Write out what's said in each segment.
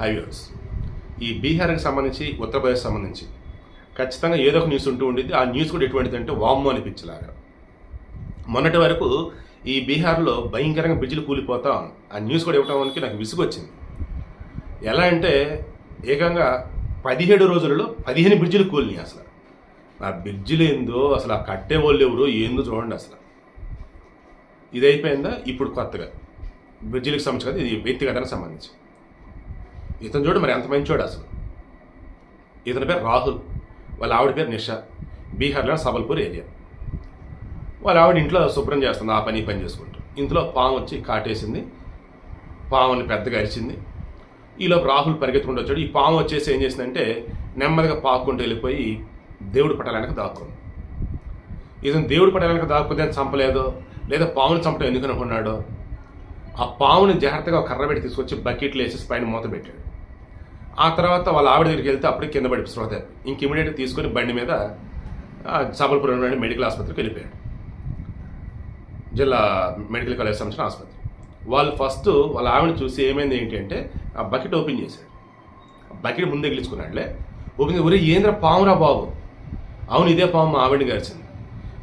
Highways. ఈ బీహార్కి సంబంధించి ఉత్తరప్రదేశ్ సంబంధించి ఖచ్చితంగా ఏదో ఒక న్యూస్ ఉంటూ ఉండేది ఆ న్యూస్ కూడా ఎటువంటిది అంటే వామ్మో అనిపించలాగా మొన్నటి వరకు ఈ బీహార్లో భయంకరంగా బ్రిడ్జిలు కూలిపోతా ఆ న్యూస్ కూడా ఇవ్వటం నాకు విసుగు వచ్చింది ఎలా అంటే ఏకంగా పదిహేడు రోజులలో పదిహేను బ్రిడ్జిలు కూలినాయి అసలు. ఆ బ్రిడ్జిలు ఏందో అసలు ఆ కట్టే వాళ్ళు ఎవరు ఏందో చూడండి అసలు. ఇది అయిపోయిందా? ఇప్పుడు కొత్తగా. బ్రిడ్జిలకు సంబంధించి కదా ఇది వ్యక్తిగతానికి సంబంధించి. ఇతను చూడు మరి ఎంత మంచోడు అసలు. ఇతని పేరు రాహుల్ వాళ్ళ ఆవిడ పేరు నిషా బీహార్లో సబల్పూర్ ఏరియా. వాళ్ళ ఆవిడ ఇంట్లో శుభ్రం చేస్తుంది ఆ పని ఈ పని చేసుకుంటూ. ఇంట్లో పాము వచ్చి కాటేసింది పాముని పెద్దగా అరిచింది. ఈలోపు రాహుల్ పరిగెత్తుకుంటూ వచ్చాడు. ఈ పాము వచ్చేసి ఏం చేసిందంటే నెమ్మదిగా పాక్కుంటూ వెళ్ళిపోయి దేవుడు పటాలానికి దాక్కుంది. ఇతను దేవుడు పటాలానికి దాక్కుంటే అని చంపలేదో లేదా పాముని చంపడం ఎందుకు అనుకున్నాడో ఆ పాముని జాగ్రత్తగా ఒక కర్ర పెట్టి తీసుకొచ్చి బకెట్లు వేసేసి పైన మూత పెట్టాడు. ఆ తర్వాత వాళ్ళ ఆవిడ దగ్గరికి వెళ్తే అప్పుడే కింద పడి శ్రోత ఇంక ఇమీడియట్గా తీసుకొని బండి మీద సబల్పురం మెడికల్ ఆసుపత్రికి వెళ్ళిపోయాడు. జిల్లా మెడికల్ కాలేజ్ సంబంధించిన ఆసుపత్రి. వాళ్ళు ఫస్ట్ వాళ్ళ ఆవిడని చూసి ఏమైంది ఏంటి అంటే ఆ బకెట్ ఓపెన్ చేశాడు బకెట్ ముందే ఎగిలించుకున్నాడులే ఓపెన్ ఒరే ఏంద్ర పామురా బాబు? అవును ఇదే పాము మా ఆవిడని గడిచింది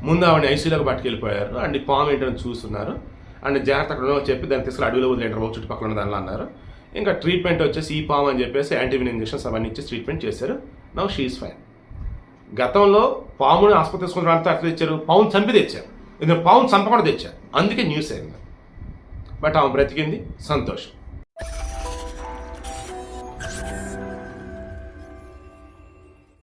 ముందు ఆవిడని ఐసీలోకి పట్టుకెళ్ళిపోయారు. అండ్ ఈ పాము ఏంటని చూస్తున్నారు. అండ్ జాగ్రత్త అక్కడ చెప్పి దాన్ని తీసుకుని అడవిలో వదిలేంటారు బాబు చుట్టుపక్కల ఉన్న దానిలో అన్నారు. ఇంకా ట్రీట్మెంట్ వచ్చేసి ఈ పామ్ అని చెప్పేసి యాంటీవిన్ ఇంజెక్షన్స్ అవన్నీ ఇచ్చి ట్రీట్మెంట్ చేశారు. నవ్ షీఈస్ ఫైన్ గతంలో పాముని ఆసుపత్రి తీసుకుని అంతా అట్లా తెచ్చారు? పావును చంపి తెచ్చారు. ఇది పావును చంపకుండా తెచ్చారు. అందుకే న్యూస్ అయింది. బట్ ఆమె బ్రతికింది. సంతోషం.